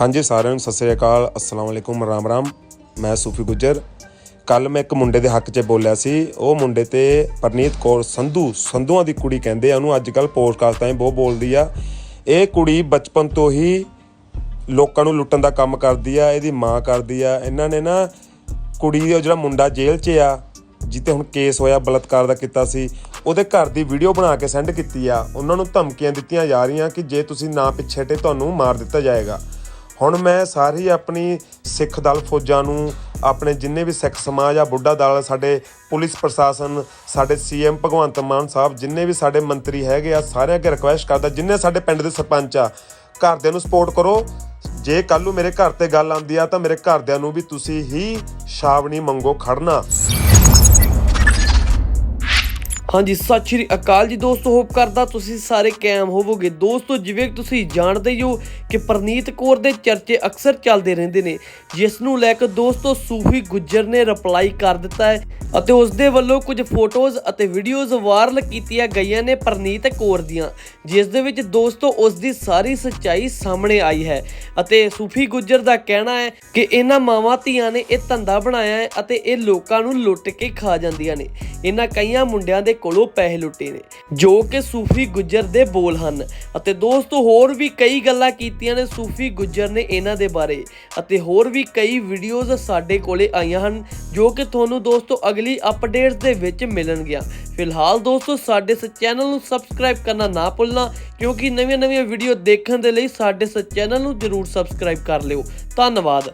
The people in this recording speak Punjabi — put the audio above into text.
ਹਾਂਜੀ, ਸਾਰਿਆਂ ਨੂੰ ਸਤਿ ਸ੍ਰੀ ਅਕਾਲ, ਅਸਲਾਮ ਵਾਲੇਕੁਮ ਰਾਮ ਰਾਮ। ਮੈਂ ਸੂਫੀ ਗੁੱਜਰ। ਕੱਲ ਮੈਂ ਇੱਕ ਮੁੰਡੇ ਦੇ ਹੱਕ 'ਚ ਬੋਲਿਆ ਸੀ। ਉਹ ਮੁੰਡੇ ਤੇ ਪਰਨੀਤ ਕੌਰ ਸੰਧੂ, ਸੰਧੂਆਂ ਦੀ ਕੁੜੀ ਕਹਿੰਦੇ ਆ। ਉਹਨੂੰ ਅੱਜ ਕੱਲ ਪੋਡਕਾਸਟਾਂ 'ਚ ਬਹੁਤ ਬੋਲਦੀ ਆ। ਇਹ ਕੁੜੀ ਬਚਪਨ ਤੋਂ ਹੀ ਲੋਕਾਂ ਨੂੰ ਲੁੱਟਣ ਦਾ ਕੰਮ ਕਰਦੀ ਆ, ਇਹਦੀ ਮਾਂ ਕਰਦੀ ਆ। ਇਹਨਾਂ ਨੇ ਨਾ ਕੁੜੀ ਦਾ ਜਿਹੜਾ ਮੁੰਡਾ ਜੇਲ੍ਹ 'ਚ ਆ ਜਿੱਤੇ ਹੁਣ ਕੇਸ ਹੋਇਆ, ਬਲਤਕਾਰ ਦਾ ਕੀਤਾ ਸੀ, ਉਹਦੇ ਘਰ ਦੀ ਵੀਡੀਓ ਬਣਾ ਕੇ ਸੈਂਡ ਕੀਤੀ ਆ। ਉਹਨਾਂ ਨੂੰ ਧਮਕੀਆਂ ਦਿੱਤੀਆਂ ਜਾ ਰਹੀਆਂ ਕਿ ਜੇ ਤੁਸੀਂ ਨਾ ਪਿੱਛੇ ਹਟੇ, ਤੁਹਾਨੂੰ ਮਾਰ ਦਿੱਤਾ ਜਾਏਗਾ। ਹੁਣ ਮੈਂ ਸਾਰੀ ਆਪਣੀ ਸਿੱਖ ਦਲ ਫੌਜਾਂ ਨੂੰ, ਆਪਣੇ ਜਿੰਨੇ ਵੀ ਸਿੱਖ ਸਮਾਜ ਆ, ਬੁੱਢਾ ਦਲ, ਸਾਡੇ ਪੁਲਿਸ ਪ੍ਰਸ਼ਾਸਨ, ਸਾਡੇ ਸੀਐਮ ਭਗਵੰਤ ਮਾਨ ਸਾਹਿਬ, ਜਿੰਨੇ ਵੀ ਸਾਡੇ ਮੰਤਰੀ ਹੈਗੇ ਆ, ਸਾਰਿਆਂ ਅੱਗੇ ਰਿਕੁਐਸਟ ਕਰਦਾ, ਜਿੰਨੇ ਸਾਡੇ ਪਿੰਡ ਦੇ ਸਰਪੰਚ ਆ, ਘਰਦਿਆਂ ਨੂੰ ਸਪੋਰਟ ਕਰੋ। ਜੇ ਕੱਲ ਨੂੰ ਮੇਰੇ ਘਰ ਤੇ ਗੱਲ ਆਉਂਦੀ ਆ, ਤਾਂ ਮੇਰੇ ਘਰਦਿਆਂ ਨੂੰ ਵੀ ਤੁਸੀਂ ਹੀ ਛਾਵਣੀ ਮੰਗੋ ਖੜਨਾ। ਹਾਂਜੀ, ਸਤਿ ਸ਼੍ਰੀ ਅਕਾਲ ਜੀ ਦੋਸਤੋ, ਹੋਪ ਕਰਦਾ ਤੁਸੀਂ ਸਾਰੇ ਕਾਇਮ ਹੋਵੋਗੇ। ਦੋਸਤੋ, ਜਿਵੇਂ ਤੁਸੀਂ ਜਾਣਦੇ ਹੋ ਕਿ ਪ੍ਰਨੀਤ ਕੌਰ ਦੇ ਚਰਚੇ ਅਕਸਰ ਚੱਲਦੇ ਰਹਿੰਦੇ ਨੇ, ਜਿਸ ਨੂੰ ਲੈ ਕੇ ਦੋਸਤੋ ਸੂਫੀ ਗੁੱਜਰ ਨੇ ਰਿਪਲਾਈ ਕਰ ਦਿੱਤਾ ਹੈ ਅਤੇ ਉਸ ਦੇ ਵੱਲੋਂ ਕੁਝ ਫੋਟੋਜ਼ ਅਤੇ ਵੀਡੀਓਜ਼ ਵਾਇਰਲ ਕੀਤੀਆਂ ਗਈਆਂ ਨੇ ਪ੍ਰਨੀਤ ਕੌਰ ਦੀਆਂ, ਜਿਸ ਦੇ ਵਿੱਚ ਦੋਸਤੋ ਉਸ ਦੀ ਸਾਰੀ ਸੱਚਾਈ ਸਾਹਮਣੇ ਆਈ ਹੈ। ਅਤੇ ਸੂਫੀ ਗੁੱਜਰ ਦਾ ਕਹਿਣਾ ਹੈ ਕਿ ਇਹਨਾਂ ਮਾਵਾਂ ਧੀਆਂ ਨੇ ਇਹ ਧੰਦਾ ਬਣਾਇਆ ਹੈ ਅਤੇ ਇਹ ਲੋਕਾਂ ਨੂੰ ਲੁੱਟ ਕੇ ਖਾ ਜਾਂਦੀਆਂ ਨੇ। ਇਹਨਾਂ ਕਈਆਂ ਮੁੰਡਿਆਂ ਦੇ ਕੋਲੋਂ ਪੈਸੇ ਲੁੱਟੇ ਨੇ, ਜੋ ਕਿ ਸੂਫੀ ਗੁੱਜਰ ਦੇ ਬੋਲ ਹਨ। ਅਤੇ ਦੋਸਤੋ, ਹੋਰ ਵੀ ਕਈ ਗੱਲਾਂ ਕੀਤੀਆਂ ਨੇ ਸੂਫੀ ਗੁੱਜਰ ਨੇ ਇਹਨਾਂ ਦੇ ਬਾਰੇ। ਅਤੇ ਹੋਰ ਵੀ ਕਈ ਵੀਡੀਓਜ਼ ਸਾਡੇ ਕੋਲੇ ਆਈਆਂ ਹਨ, ਜੋ ਕਿ ਤੁਹਾਨੂੰ ਦੋਸਤੋ ਅਗਲੀ ਅਪਡੇਟਸ ਦੇ ਵਿੱਚ ਮਿਲਣਗੀਆਂ। ਫਿਲਹਾਲ ਦੋਸਤੋ, ਸਾਡੇ ਇਸ ਚੈਨਲ ਨੂੰ ਸਬਸਕ੍ਰਾਈਬ ਕਰਨਾ ਨਾ ਭੁੱਲਣਾ, ਕਿਉਂਕਿ ਨਵੀਆਂ-ਨਵੀਆਂ ਵੀਡੀਓ ਦੇਖਣ ਦੇ ਲਈ ਸਾਡੇ ਇਸ ਚੈਨਲ ਨੂੰ ਜਰੂਰ ਸਬਸਕ੍ਰਾਈਬ ਕਰ ਲਿਓ। ਧੰਨਵਾਦ।